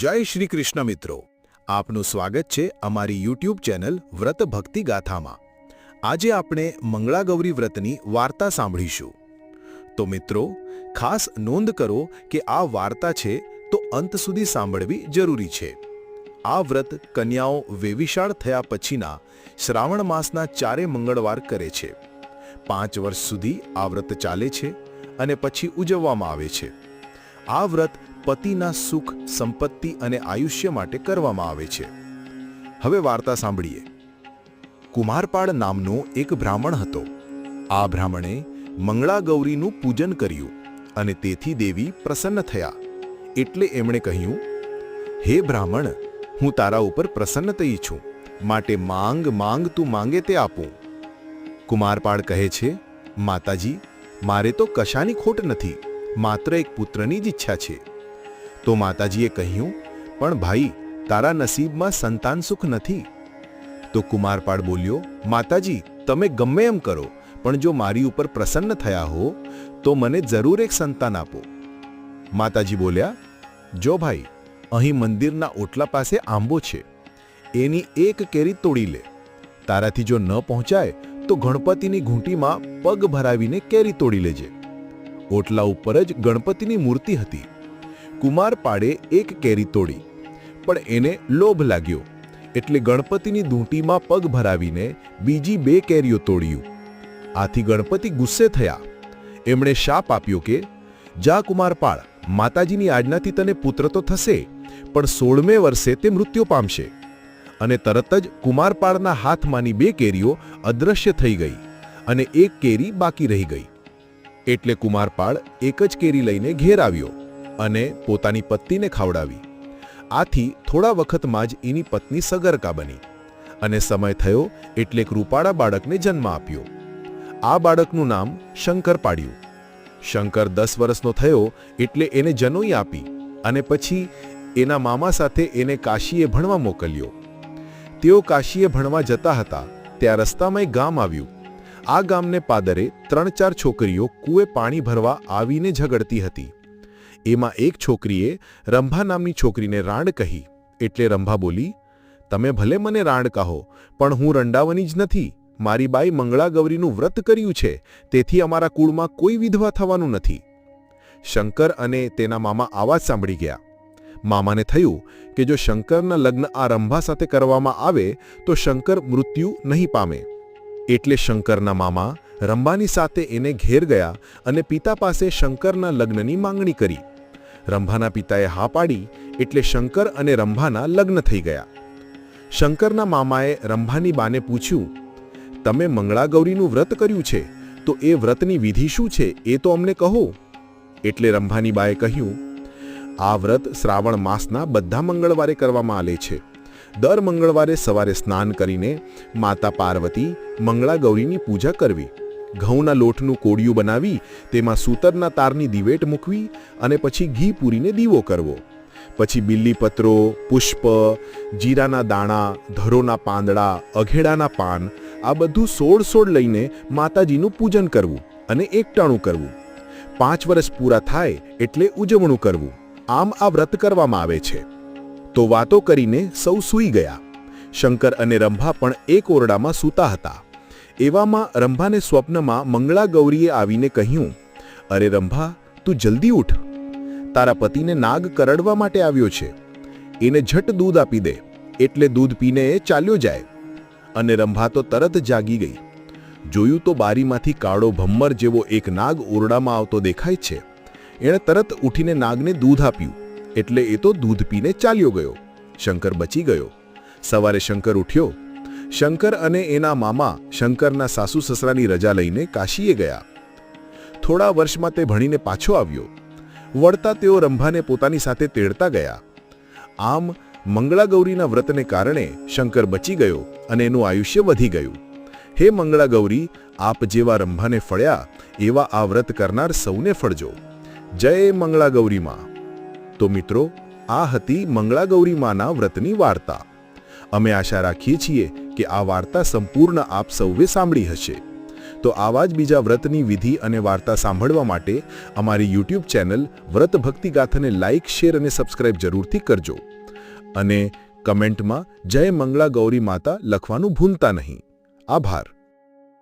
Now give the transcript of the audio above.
જય શ્રી કૃષ્ણ મિત્રો. આપનું સ્વાગત છે અમારી યુટ્યુબ ચેનલ વ્રત ભક્તિ ગાથામાં. આજે આપણે મંગળાગૌરી વ્રતની વાર્તા સાંભળીશું. તો મિત્રો, ખાસ નોંધ કરો કે આ વાર્તા છે તો અંત સુધી સાંભળવી જરૂરી છે. આ વ્રત કન્યાઓ વેવિશાળ થયા પછીના શ્રાવણ માસના ચારે મંગળવાર કરે છે. પાંચ વર્ષ સુધી આ વ્રત ચાલે છે અને પછી ઉજવવામાં આવે છે. આ વ્રત પતિના સુખ, સંપત્તિ અને આયુષ્ય માટે કરવામાં આવે છે. હવે વાર્તા સાંભળીએ. કુમારપાળ નામનો એક બ્રાહ્મણ હતો. આ બ્રાહ્મણે મંગળાગૌરીનું પૂજન કર્યું અને તેથી દેવી પ્રસન્ન થયા. એટલે એમણે કહ્યું, હે બ્રાહ્મણ, હું તારા ઉપર પ્રસન્ન થઈ છું. માટે માંગ માંગ તું માંગે તે આપું. કુમારપાળ કહે છે, માતાજી, મારે તો કશાની ખોટ નથી. માત્ર એક પુત્રની જ ઈચ્છા છે. તો માતાજીએ કહ્યું, પણ ભાઈ, તારા નસીબમાં સંતાન સુખ નથી. તો કુમારપાળ બોલ્યો, માતાજી, તમે ગમે એમ કરો, પણ જો મારી ઉપર પ્રસન્ન થયા હો, તો મને જરૂર એક સંતાન આપો. માતાજી બોલ્યા, જો ભાઈ, અહીં મંદિરના ઓટલા પાસે આંબો છે. એની એક કેરી તોડી લે. તારાથી જો ન પહોંચાય, તો ગણપતિની ઘૂંટીમાં પગ ભરાવીને કેરી તોડી લેજે. ઓટલા ઉપર જ ગણપતિની મૂર્તિ હતી. કુમારપાળે એક કેરી તોડી. પણ એને લોભ લાગ્યો. એટલે ગણપતિની ધૂંટીમાં પગ ભરાવીને બીજી બે કેરીઓ તોડ્યું. આથી ગણપતિ ગુસ્સે થયા. એમણે શાપ આપ્યો કે, જા કુમારપાળ માતાજીની આજ્ઞાથી તને પુત્ર તો થશે, પણ સોળમે વર્ષે તે મૃત્યુ પામશે. અને તરત જ કુમારપાળના હાથમાંની બે કેરીઓ અદૃશ્ય થઈ ગઈ અને એક કેરી બાકી રહી ગઈ. એટલે કુમારપાળ એક જ કેરી લઈને ઘેર આવ્યો. અને પોતાની પત્નીને ખાવડાવી. આથી થોડા વખતમાં જ એની પત્ની સગર્કા બની અને સમય થયો એટલે કૃપાળા બાળકને જન્મ આપ્યો. આ બાળકનું નામ શંકર પાડ્યું. શંકર દસ વર્ષનો થયો એટલે એને જનોઈ આપી અને પછી એના મામા સાથે એને કાશીએ ભણવા મોકલ્યો. તેઓ કાશીએ ભણવા જતા હતા ત્યાં રસ્તામાં એક ગામ આવ્યું. આ ગામને પાદરે ત્રણ ચાર છોકરીઓ કૂએ પાણી ભરવા આવીને ઝઘડતી હતી. એમાં એક છોકરીએ રંભા નામની છોકરીને રાંડ કહી. એટલે રંભા બોલી, તમે ભલે મને રાંડ કહો, પણ હું રંડાવની જ નથી. મારી બાઈ મંગળાગૌરીનું વ્રત કર્યું છે, તેથી અમારા કુળમાં કોઈ વિધવા થવાનું નથી. શંકર અને તેના મામા આવાજ સાંભળી ગયા. મામાને થયું કે જો શંકરના લગ્ન આ રંભા સાથે કરવામાં આવે, તો શંકર મૃત્યુ નહીં પામે. એટલે શંકરના મામા રંભાની સાથે એને ઘેર ગયા અને પિતા પાસે શંકરના લગ્નની માંગણી કરી. રંભાના પિતાએ હા પાડી એટલે શંકર અને રંભાના લગ્ન થઈ ગયા. શંકરના મામાએ રંભાની બાને પૂછ્યું, તમે મંગળાગૌરીનું વ્રત કર્યું છે, તો એ વ્રતની વિધિ શું છે એ તો અમને કહો. એટલે રંભાની બાએ કહ્યું, આ વ્રત શ્રાવણ માસના બધા મંગળવારે કરવામાં આવે છે. દર મંગળવારે સવારે સ્નાન કરીને માતા પાર્વતી મંગળાગૌરીની પૂજા કરવી. ઘઉંના લોટનું કોડિયું બનાવી, તેમાં સૂતરના તારની દિવેટ મૂકવી અને પછી ઘી પૂરીને દીવો કરવો. પછી બિલ્લીપત્રો પુષ્પ, જીરાના દાણા, ધરોના પાંદડા, અઘેડાના પાન, આ બધું સોળ સોળ લઈને માતાજીનું પૂજન કરવું અને એકટાણું કરવું. પાંચ વર્ષ પૂરા થાય એટલે ઉજવણું કરવું. આમ આ વ્રત કરવામાં આવે છે. તો વાતો કરીને સૌ સૂઈ ગયા. શંકર અને રંભા પણ એક ઓરડામાં સૂતા હતા. એવામાં રંભાને સ્વપ્નમાં મંગળા ગૌરીએ આવીને કહ્યું, અરે રંભા, તું જલ્દી ઉઠ. તારા પતિને નાગ કરડવા માટે આવ્યો છે. એને ઝટ દૂધ આપી દે, એટલે દૂધ પીને એ ચાલ્યો જાય. અને રંભા તો તરત જાગી ગઈ. જોયું તો બારીમાંથી કાળો ભમ્મર જેવો એક નાગ ઓરડામાં આવતો દેખાય છે. એણે તરત ઉઠીને નાગને દૂધ આપ્યું, એટલે એ તો દૂધ પીને ચાલ્યો ગયો. શંકર બચી ગયો. સવારે શંકર ઉઠ્યો શંકર અને એના મામા શંકરના સાસુ સસરાની રજા લઈને કાશીએ ગયા. થોડા વર્ષમાં તે ભણીને પાછો આવ્યો. વળતા તેઓ રંભાને પોતાની સાથે તેડતા ગયા. આમ મંગળાગૌરીના વ્રતને કારણે શંકર બચી ગયો અને એનું આયુષ્ય વધી ગયું. હે મંગળાગૌરી, આપ જેવા રંભાને ફળ્યા, એવા આ વ્રત કરનાર સૌને ફળજો. જય મંગળાગૌરી માં તો મિત્રો, આ હતી મંગળાગૌરી માના વ્રતની વાર્તા. અમે આશા રાખીએ છીએ કે આ વાર્તા સંપૂર્ણ આપ સૌએ સાંભળી હશે. તો આવા જ બીજા વ્રતની વિધિ અને વાર્તા સાંભળવા માટે અમારી યુટ્યુબ ચેનલ વ્રત ભક્તિ ગાથાને લાઇક શેર અને સબસ્ક્રાઇબ જરૂરથી કરજો. અને કમેન્ટમાં જય મંગળા ગૌરી માતા લખવાનું ભૂલતા નહીં. આભાર.